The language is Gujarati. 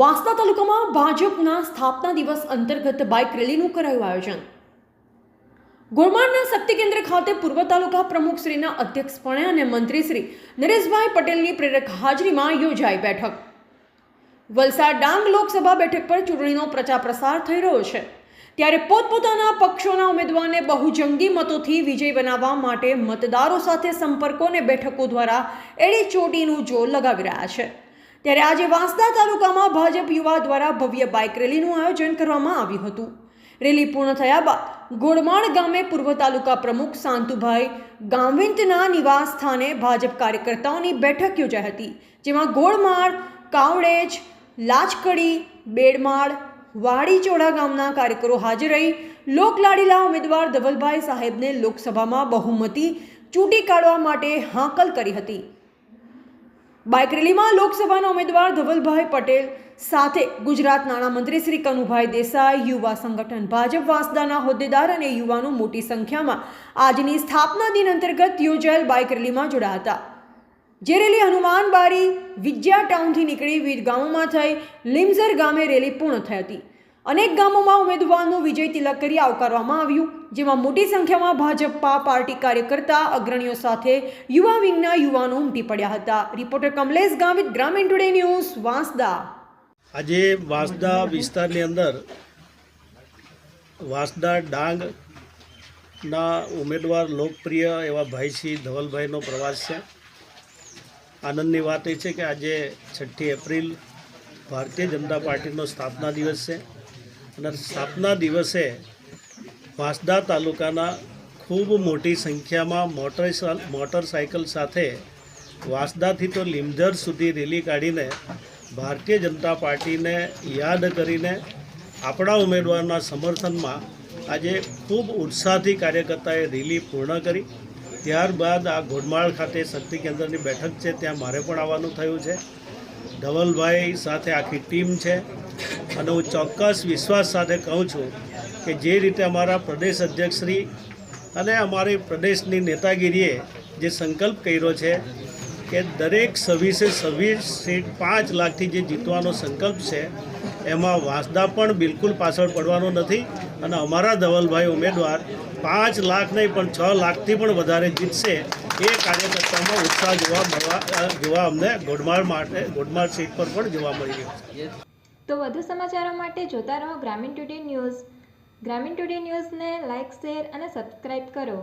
વાંસદા તાલુકામાં ભાજપના સ્થાપના દિવસ અંતર્ગત બાઇક રેલીનું કરાયું આયોજન. ગોળમાળના શક્તિ કેન્દ્ર ખાતે પૂર્વ તાલુકા પ્રમુખ શ્રીના અધ્યક્ષપણે અને મંત્રી શ્રી નરેશભાઈ પટેલની પ્રેરક હાજરીમાં યોજાઈ બેઠક. વલસાડ ડાંગ લોકસભા બેઠક પર ચૂંટણીનો પ્રચાર પ્રસાર થઈ રહ્યો છે. ત્યારે પોતપોતાના પક્ષોના ઉમેદવારને બહુજંગી મતોથી વિજય બનાવવા માટે મતદારો સાથે સંપર્કો અને બેઠકો દ્વારા એડી ચોટીનું જોર લગાવી રહ્યા છે. ત્યારે આજે વાંસદા તાલુકામાં ભાજપ યુવા દ્વારા ભવ્ય બાઇક રેલીનું આયોજન કરવામાં આવ્યું હતું. રેલી પૂર્ણ થયા બાદ ગોળમાળ ગામે પૂર્વ તાલુકા પ્રમુખ શાંતુભાઈ ગામવિંતના નિવાસ સ્થાને ભાજપ કાર્યકર્તાઓની બેઠક યોજાઈ હતી, જેમાં ગોળમાળ, કાવડેજ લાચકડી બેડમાળ વાડીચોડા ગામના કાર્યકરો હાજર રહી. લોકલાડીલા ઉમેદવાર ધવલભાઈ સાહેબને લોકસભામાં બહુમતી ચૂંટી કાઢવા માટે હાંકલ કરી હતી. બાઇક રેલીમાં લોકસભાના ઉમેદવાર ધવલભાઈ પટેલ સાથે ગુજરાત નાણામંત્રી શ્રી કનુભાઈ દેસાઈ, યુવા સંગઠન ભાજપ, વાંસદાના હોદ્દેદાર અને યુવાનો મોટી સંખ્યામાં આજની સ્થાપના દિન અંતર્ગત યોજાયેલ બાઇક રેલીમાં જોડાયા હતા. જે રેલી હનુમાનબારી વિજ્યા ટાઉનથી નીકળી વિવિધ ગામોમાં થઈ, લીમઝર ગામે રેલી પૂર્ણ થઈ હતી. અનેક ગામોમાં ઉમેદવારનું વિજય તિલક કરી આવકારવામાં આવ્યું, જેમાં મોટી સંખ્યામાં ભાજપા પાર્ટી કાર્યકર્તા, અગ્રણીઓ સાથે યુવા વિંગના યુવાનો ઉમટી પડ્યા હતા. રિપોર્ટર કમલેશ ગામિત ગ્રામીણ ટુડે ન્યૂઝ, વાંસદા. આજે વાંસદા વિસ્તારની અંદર વાંસદા ડાંગના ઉમેદવાર લોકપ્રિય એવા ભાઈ ધવલભાઈનો પ્રવાસ છે. આનંદની વાત એ છે કે આજે છઠ્ઠી એપ્રિલ ભારતીય જનતા પાર્ટીનો સ્થાપના દિવસ છે. અને સ્થાપના દિવસે વાંસદા તાલુકાના ખૂબ મોટી સંખ્યામાં મોટર મોટરસાયકલ સાથે વાંસદાથી તો લીમઝર સુધી રેલી કાઢીને ભારતીય જનતા પાર્ટીને યાદ કરીને આપણા ઉમેદવારના સમર્થનમાં આજે ખૂબ ઉત્સાહથી કાર્યકર્તાએ રેલી પૂર્ણ કરી. ત્યારબાદ આ ઘોડમાળ ખાતે શક્તિ કેન્દ્રની બેઠક છે, ત્યાં મારે પણ આવવાનું થયું છે. ધવલભાઈ સાથે આખી ટીમ છે. અને હું ચોક્કસ વિશ્વાસ સાથે કહું છું કે જે રીતે અમારા પ્રદેશ અધ્યક્ષશ્રી અને અમારી પ્રદેશની નેતાગીરીએ જે સંકલ્પ કર્યો છે કે દરેક સર્વિસે સર્વિસ સીટ પાંચ લાખથી જે જીતવાનો સંકલ્પ છે, એમાં વાંસદા પણ બિલકુલ પાછળ પડવાનો નથી અને અમારા ધવલભાઈ ઉમેદવાર પાંચ લાખ નહીં, પણ છ લાખથી પણ વધારે જીતશે એ કાર્યકર્તામાં ઉત્સાહ જોવા મળવા, જોવા અમને ગોડમાળ માટે, ગોડમાળ સીટ પર પણ જોવા મળી રહ્યો તો વધુ સમાચારો માટે જોતા રહો Gramin today news. Gramin today ન્યૂઝને લાઇક શેર અને સબસ્ક્રાઇબ કરો.